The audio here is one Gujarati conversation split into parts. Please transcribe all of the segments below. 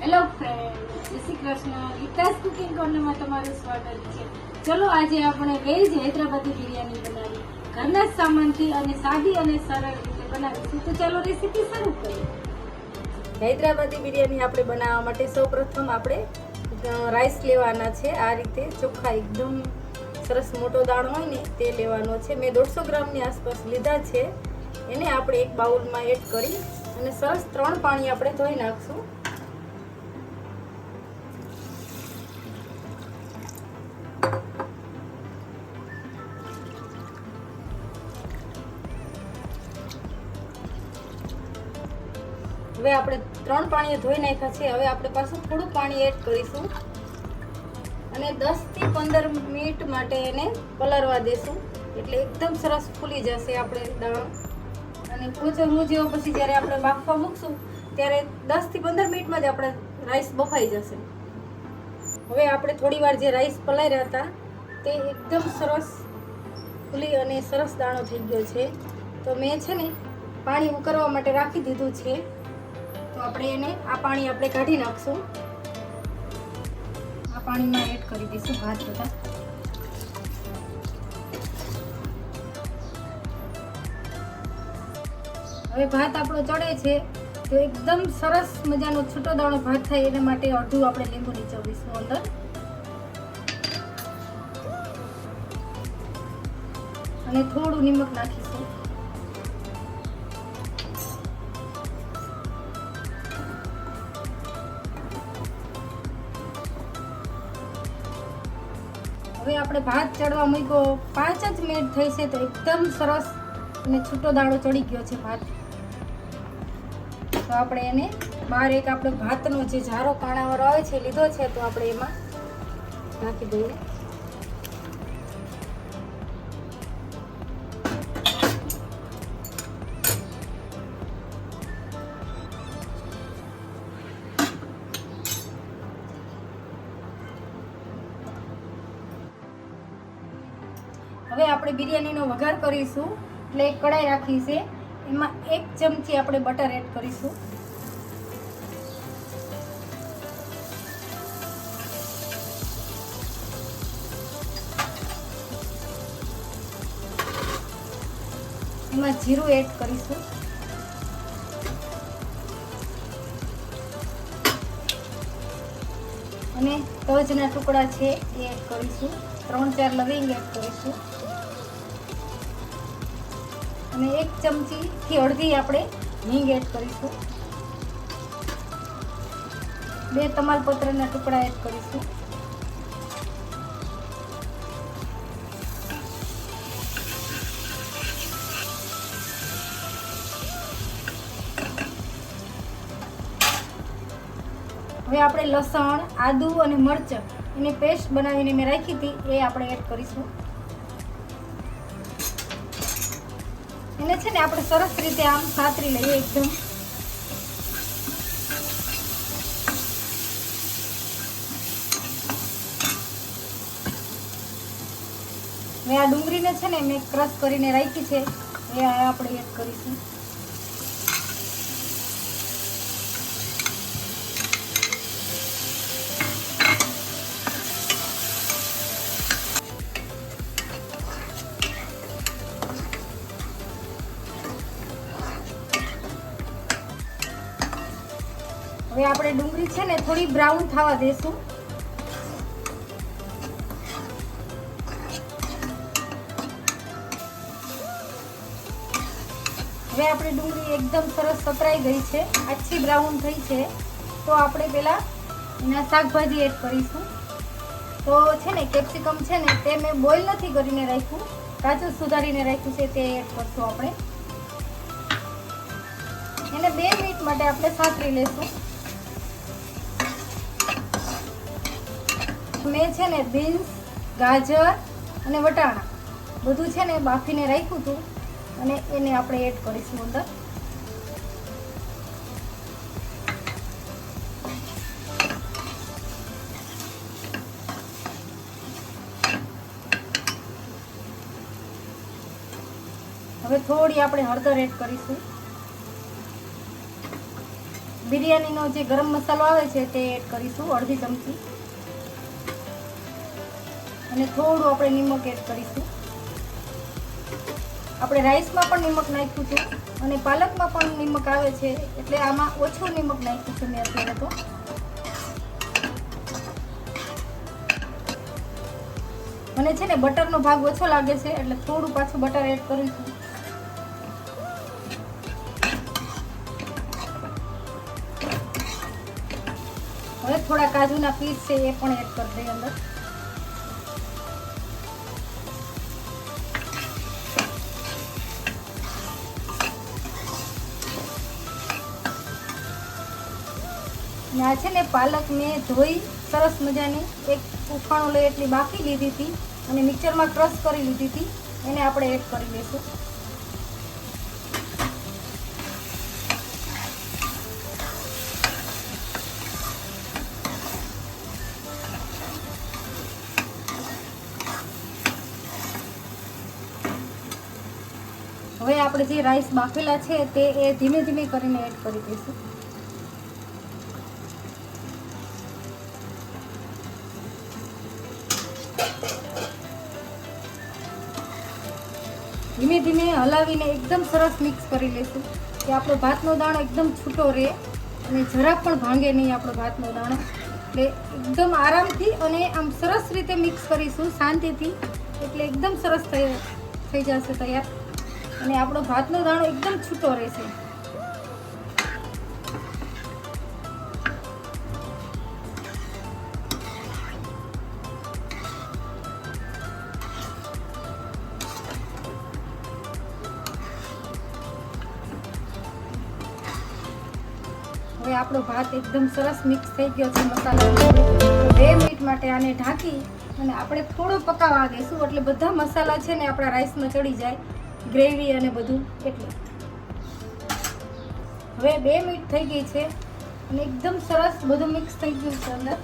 Hello friend Jai Shri Krishna. Geeta's cooking કોર્નરમાં તમારું સ્વાગત છે. ચલો, આજે આપણે વેજ હૈદરાબાદી બિરયાની બનાવી. ઘરના સામાનથી અને સાદી અને સરળ રીતે બનાવીશું. તો ચાલો રેસીપી શરૂ કરીએ. હૈદરાબાદી બિરયાની આપણે બનાવવા માટે સૌપ્રથમ આપણે રાઈસ લેવાના છે. આ રીતે ચોખ્ખા એકદમ સરસ મોટો દાણો હોય ને, તે લેવાનો છે. મેં દોઢસો ગ્રામની આસપાસ લીધા છે. એને આપણે એક બાઉલમાં એડ કરી અને સરસ ત્રણ પાણી આપણે ધોઈ નાખશું. હવે આપણે ત્રણ પાણીએ ધોઈ નાખ્યા છે. હવે આપણે પાછું થોડું પાણી એડ કરીશું. અને દસથી પંદર મિનિટ માટે એને પલરવા દેશું. એટલે એકદમ સરસ ફૂલી જશે આપણે દાણો અને પોચો મૂજ્યો પછી જ્યારે આપણે બાફવા મૂકશું, ત્યારે 10 થી પંદર મિનિટમાં જ આપણે રાઈસ બફાઈ જશે. હવે આપણે થોડી વાર જે રાઈસ પલાળ્યા હતા, તે એકદમ સરસ ફૂલી અને સરસ દાણો થઈ ગયો છે. તો મેં છે ને પાણી ઉકળવા માટે રાખી દીધું છે. તો આપણે એને આ પાણી આપણે કાઢી નાખશું. આ પાણીમાં એડ કરી દઈશું ભાત બધા. હવે ભાત આપણો ચડે છે, તો એકદમ સરસ મજાનો છૂટો દાણો ભાત થાય એના માટે અડધું આપણે લીંબુ નીચવીશું અંદર. અને થોડું નિમક નાખીશું. હવે આપણે ભાત ચડવા મૂક્યો પાંચ જ મિનિટ થઈ છે તો એકદમ સરસ અને છૂટો દાડો ચડી ગયો છે ભાત. તો આપણે એને બહાર એક આપણે ભાતનો જે જારો કાણાવાળો આવે છે, લીધો છે, તો આપણે એમાં નાખી દઈએ. હવે આપણે બિરયાનીનો વઘાર કરીશું. એટલે એક કડાઈ રાખી છે. એમાં એક ચમચી આપણે બટર એડ કરીશું. એમાં જીરું એડ કરીશું. અને તજના ટુકડા છે એ એડ કરીશું. ત્રણ ચાર લવિંગ એડ કરીશું. અને એક ચમચીથી અડધી આપણે હિંગ એડ કરીશું. બે તમાલપત્રના ટુકડા એડ કરીશું. હવે આપણે લસણ, આદુ અને મરચં એની પેસ્ટ બનાવીને મેં રાખી હતી, એ આપણે એડ કરીશું. એને છે ને આપણે સરસ રીતે આમ સાતરી લઈએ એકદમ. મેં આ ડુંગળીને છે ને મેં ક્રશ કરીને રાખી છે. એ આપણે એડ કરીશું. હવે આપણે ડુંગળી છે ને થોડી બ્રાઉન થવા દેશું. હવે આપણે ડુંગળી એકદમ સરસ સતરાઈ ગઈ છે, આછી બ્રાઉન થઈ છે. તો આપણે પેલા એના શાકભાજી એડ કરીશું. તો છે ને કેપ્સિકમ છે ને તે મેં બોઇલ નથી કરીને રાખ્યું કાચું સુધારીને રાખ્યું છે તે એડ કરશું આપણે. એને બે મિનિટ માટે આપણે સાતરી લેશું. મેં છે ને બીન્સ ગાજર અને વટાણા બધું છે ને બાફીને રાખ્યું હતું અને એને આપણે એડ કરીશું અંદર. હવે થોડી આપણે હળદર એડ કરીશું. બિરયાનીનો જે ગરમ મસાલો આવે છે તે એડ કરીશું અડધી ચમચી. અને થોડું આપણે નિમક એડ કરીશું. આપણે રાઈસમાં પણ નિમક નાખ્યું છે અને પાલકમાં પણ નિમક આવે છે, એટલે આમાં ઓછું નિમક નાખ્યું છે મેં અત્યારે તો. મને છે ને બટરનો ભાગ ઓછો લાગે છે, એટલે થોડું પાછું બટર એડ કરીશું. હવે થોડા કાજુના પીસ છે એ પણ એડ કરી દઈએ અંદર. આ છે ને પાલક મેં ધોઈ સરસ મજાની એક ઉફાણું લઈ એટલી બાફી લીધી હતી અને મિક્સરમાં ક્રશ કરી લીધી હતી. એને આપણે એડ કરી દઈશું. હવે આપણે જે રાઈસ બાફેલા છે તે એ ધીમે ધીમે કરીને એડ કરી દઈશું. ધીમે ધીમે હલાવીને એકદમ સરસ મિક્સ કરી લઈશું કે આપણો ભાતનો દાણો એકદમ છૂટો રહે અને જરાક પણ ભાંગે નહીં આપણો ભાતનો દાણો. એટલે એકદમ આરામથી અને આમ સરસ રીતે મિક્સ કરીશું, શાંતિથી. એટલે એકદમ સરસ થઈ થઈ જશે તૈયાર. અને આપણો ભાતનો દાણો એકદમ છૂટો રહેશે. હવે આપણો ભાત એકદમ સરસ મિક્સ થઈ ગયો છે મસાલા બે મિનિટ માટે આને ઢાંકી અને આપણે થોડો પકાવવા દઈશું. એટલે બધા મસાલા છે ને આપણા રાઈસમાં ચડી જાય ગ્રેવી અને બધું. એટલે હવે બે મિનિટ થઈ ગઈ છે અને એકદમ સરસ બધું મિક્સ થઈ ગયું છે અંદર.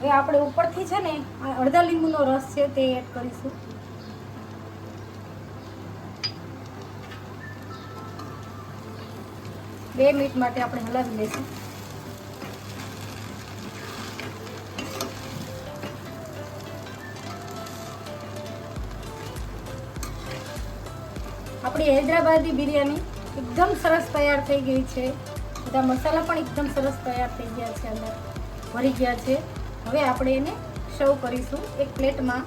હવે આપણે ઉપરથી છે ને આ અડધા લીંબુનો રસ છે તે એડ કરીશું. બે મિનિટ માટે આપણે હલાવી લઈશું. આપણી હૈદરાબાદી બિરયાની એકદમ સરસ તૈયાર થઈ ગઈ છે. બધા મસાલા પણ એકદમ સરસ તૈયાર થઈ ગયા છે અંદર. ભરી ગયા છે. હવે આપણે એને સર્વ કરીશું એક પ્લેટમાં.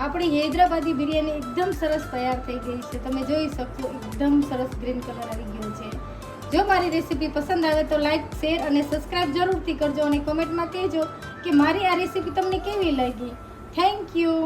આપણી હૈદરાબાદી બિરયાની એકદમ સરસ તૈયાર થઈ ગઈ છે. તમે જોઈ શકશો, એકદમ સરસ ગ્રીન કલર આવી ગયો જો મારી રેસીપી પસંદ આવે તો લાઇક શેર અને સબસ્ક્રાઇબ જરૂરથી કરજો અને કોમેન્ટમાં કહેજો કે મારી આ રેસીપી તમને કેવી લાગી. Thank you.